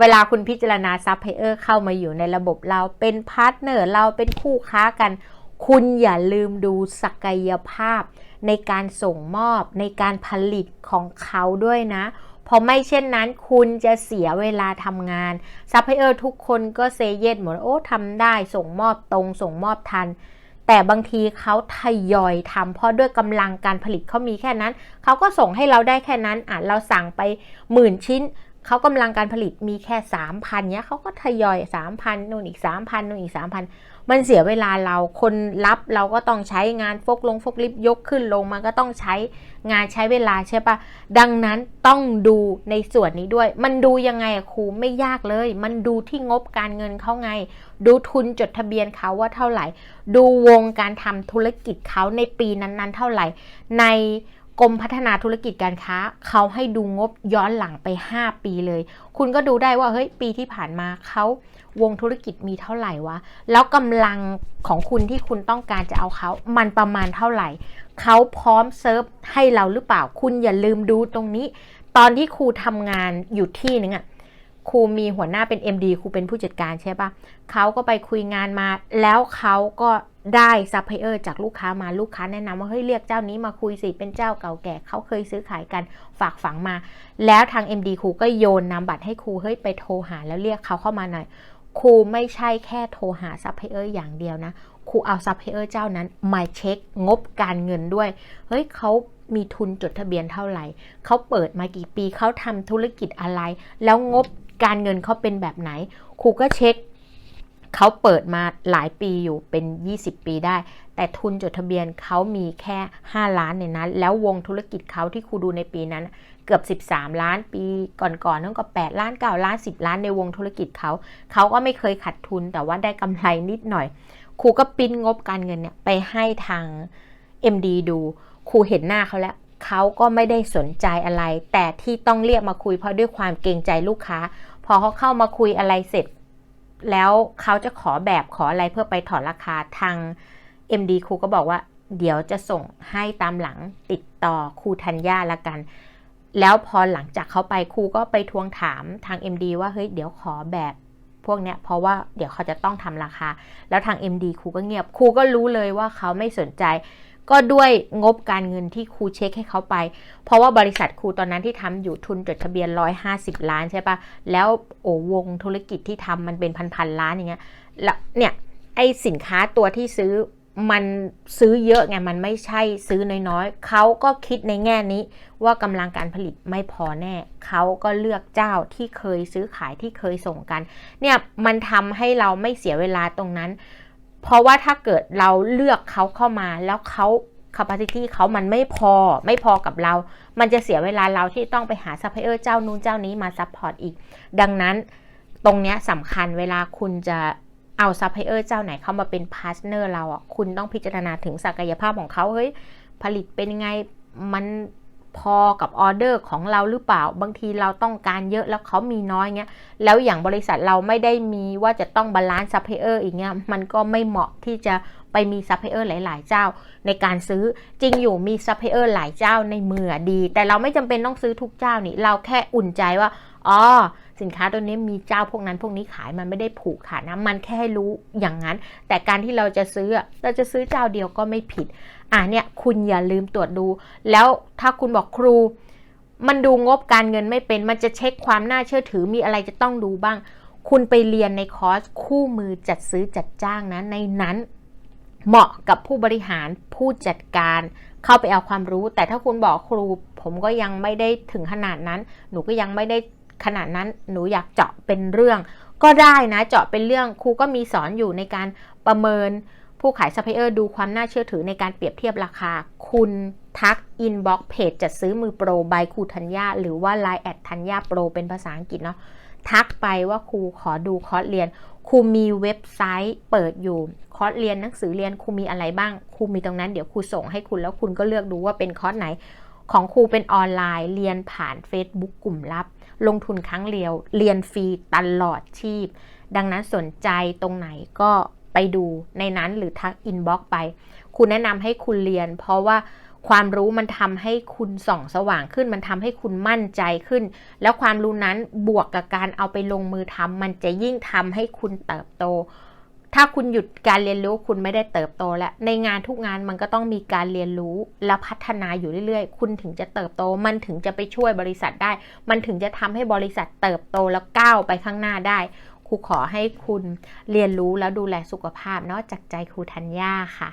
เวลาคุณพิจารณาซัพพลายเออร์เข้ามาอยู่ในระบบเราเป็นพาร์ทเนอร์เราเป็นคู่ค้ากัน คุณอย่าลืมดูศักยภาพ ในการส่งมอบในการผลิตของเขาด้วยนะเพราะไม่เช่นนั้นคุณจะเสียเวลาทำงานซัพพลายเออร์ทุกคนก็เซเยสหมดโอ้ทำได้ส่งมอบตรงส่งมอบทัน แต่บางทีเขาทยอยทำเพราะด้วยกำลังการผลิตเขามีแค่นั้น เขาก็ส่งให้เราได้แค่นั้นอะเราสั่งไปหมื่นชิ้น เขากำลังการผลิตมีแค่3,000เนี้ยเขาก็ทยอย3,000นู่นอีก3,000นู่นอีก3,000มันเสียเวลาเราคนรับเราก็ต้องใช้งานฟกลงฟกลิฟยกขึ้นลงมันก็ต้องใช้งานใช้เวลาใช่ปะดังนั้นต้องดูในส่วนนี้ด้วย มันดูยังไงครูไม่ยากเลย มันดูที่งบการเงินเขาไง ดูทุนจดทะเบียนเขาว่าเท่าไหร่ ดูวงการทำธุรกิจเขาในปีนั้นๆ เท่าไหร่ ใน กรมพัฒนาธุรกิจการค้า เขาให้ดูงบย้อนหลังไป 5 ปีเลย คุณก็ดูได้ว่าเฮ้ยปีที่ผ่านมาเขาวงธุรกิจมีเท่าไหร่วะ แล้วกำลังของคุณที่คุณต้องการจะเอาเขา มันประมาณเท่าไหร่ เขาพร้อมเซิร์ฟให้เราหรือเปล่า คุณอย่าลืมดูตรงนี้ ตอนที่ครูทำงานอยู่ที่นึงอะ ครูมีหัวหน้าเป็น MD ครูเป็นผู้จัดการใช่ปะเขาก็ไปคุยงานมา แล้วเขาก็ได้ซัพพลายเออร์จากลูกค้ามาลูกค้าแนะนำว่าเฮ้ยเรียกเจ้านี้มาคุยสิเป็นเจ้าเก่าแก่เขาเคยซื้อขายกันฝากฝังมา แล้วทาง MD ครูก็โยนนามบัตรให้ครูเฮ้ยไปโทรหาแล้วเรียกเขาเข้ามาหน่อยครูไม่ใช่แค่โทรหาซัพพลายเออร์อย่างเดียวนะครูเอาซัพพลายเออร์เจ้านั้นมาเช็คงบการเงินด้วยเฮ้ยเขามีทุนจดทะเบียนเท่าไหร่เขาเปิดมากี่ปีเขาทำธุรกิจอะไร แล้วงบ การเงินเขาเป็นแบบไหน ครูก็เช็คเขาเปิดมาหลายปีอยู่เป็น 20 ปีได้ แต่ทุนจดทะเบียนเขามีแค่ 5 ล้านในนั้น แล้ววงธุรกิจเขาที่ครูดูในปีนั้น เกือบ 13 ล้านปีก่อนๆนั่นก็ 8 ล้าน 9 ล้าน 10 ล้านในวงธุรกิจเขา เขาก็ไม่เคยขาดทุนแต่ว่าได้กำไรนิดหน่อย ครูก็ปิ้นงบการเงินเนี่ยไปให้ทาง MD ดู ครูเห็นหน้าเขาแล้ว เขาก็ไม่ได้สนใจอะไร แต่ที่ต้องเรียกมาคุยเพราะด้วยความเกรงใจลูกค้า พอเขาเข้ามาคุยอะไรเสร็จ แล้วเขาจะขอแบบขออะไรเพื่อไปถอนราคาทาง MD ครูก็บอกว่า เดี๋ยวจะส่งให้ตามหลังติดต่อครูธัญญาละกัน แล้วพอหลังจากเขาไปครูก็ไปทวงถามทาง MD ว่าเฮ้ยเดี๋ยวขอแบบพวกเนี้ยเพราะว่าเดี๋ยวเขาจะต้องทำราคา แล้วทาง MD ครูก็เงียบครูก็รู้เลยว่าเขาไม่สนใจ ก็ด้วยงบการเงินที่ครูเช็คให้เขาไป เพราะว่าบริษัทครูตอนนั้นที่ทำอยู่ทุนจดทะเบียน 150 ล้านใช่ปะแล้วโอ้วงธุรกิจที่ทำมันเป็นพันๆล้านอย่างเงี้ยแล้วเนี่ยไอสินค้าตัวที่ซื้อมันซื้อเยอะไงมันไม่ใช่ซื้อน้อยๆเขาก็คิดในแง่นี้ว่ากำลังการผลิตไม่พอแน่เขาก็เลือกเจ้าที่เคยซื้อขายที่เคยส่งกัน เนี่ยมันทำให้เราไม่เสียเวลาตรงนั้น เพราะว่าถ้าเกิดเราเลือกเขาเข้ามาแล้วเขา capacity เขามันไม่พอไม่พอกับเรา มันจะเสียเวลาเราที่ต้องไปหาซัพพลายเออร์เจ้านู้นเจ้านี้มาซัพพอร์ตอีก ดังนั้นตรงเนี้ยสำคัญเวลาคุณจะเอาซัพพลายเออร์เจ้าไหนเข้ามาเป็นพาร์ทเนอร์เราอะคุณต้องพิจารณาถึงศักยภาพของเขาเฮ้ยผลิตเป็นยังไงมัน พอกับออเดอร์ของเราหรือเปล่า บางทีเราต้องการเยอะแล้วเขามีน้อยเงี้ย แล้วอย่างบริษัทเราไม่ได้มีว่าจะต้องบาลานซ์ซัพพลายเออร์อีกเงี้ย มันก็ไม่เหมาะที่จะไปมีซัพพลายเออร์หลาย ๆ เจ้า ในการซื้อจริงอยู่มีซัพพลายเออร์หลายเจ้าในมือดี แต่เราไม่จำเป็นต้องซื้อทุกเจ้านี่ เราแค่อุ่นใจว่า อ๋อ สินค้าตัวนี้มีเจ้าพวกนั้นพวกนี้ขายมันไม่ได้ผูกขาดนะมันแค่ให้รู้อย่างนั้น แต่การที่เราจะซื้อเราจะซื้อเจ้าเดียวก็ไม่ผิด อะเนี่ยคุณอย่าลืมตรวจดู แล้วถ้าคุณบอกครู มันดูงบการเงินไม่เป็น มันจะเช็คความน่าเชื่อถือมีอะไรจะต้องดูบ้าง คุณไปเรียนในคอร์สคู่มือจัดซื้อจัดจ้างนะในนั้นเหมาะกับผู้บริหารผู้จัดการเข้าไปเอาความรู้ แต่ถ้าคุณบอกครู ผมก็ยังไม่ได้ถึงขนาดนั้น หนูก็ยังไม่ได้ ขนาดนั้นหนูอยากเจาะเป็นเรื่อง ก็ได้นะเจาะเป็นเรื่องครูก็มีสอนอยู่ในการประเมินผู้ขายซัพพลายเออร์ดูความน่าเชื่อถือในการเปรียบเทียบราคา คุณทักอินบ็อกเพจจัดซื้อมือโปรบายครูธัญญาหรือว่า Line แอดธัญญาโปรเป็นภาษาอังกฤษเนาะทักไปว่าครูขอดูคอร์สเรียนครูมีเว็บไซต์เปิดอยู่คอร์สเรียนหนังสือเรียนครูมีอะไรบ้างครูมีตรงนั้นเดี๋ยวครูส่งให้คุณแล้วคุณก็เลือกดูว่าเป็นคอร์สไหน ของครูเป็นออนไลน์เรียนผ่าน Facebook กลุ่มลับ ลงทุนครั้งเดียว เรียนฟรีตลอดชีพ ดังนั้นสนใจตรงไหนก็ไปดูในนั้นหรือทักอินบ็อกไปคุณแนะนำให้คุณเรียน เพราะว่าความรู้มันทำให้คุณส่องสว่างขึ้น มันทำให้คุณมั่นใจขึ้น แล้วความรู้นั้นบวกกับการเอาไปลงมือทำมันจะยิ่งทำให้คุณเติบโต ถ้าคุณหยุดการเรียนรู้คุณไม่ได้เติบโตแล้ว ในงานทุกงานมันก็ต้องมีการเรียนรู้และพัฒนาอยู่เรื่อยๆ คุณถึงจะเติบโต มันถึงจะไปช่วยบริษัทได้ มันถึงจะทำให้บริษัทเติบโตแล้วก้าวไปข้างหน้าได้ครูขอให้คุณเรียนรู้แล้วดูแลสุขภาพเนาะจากใจครูธัญญาค่ะ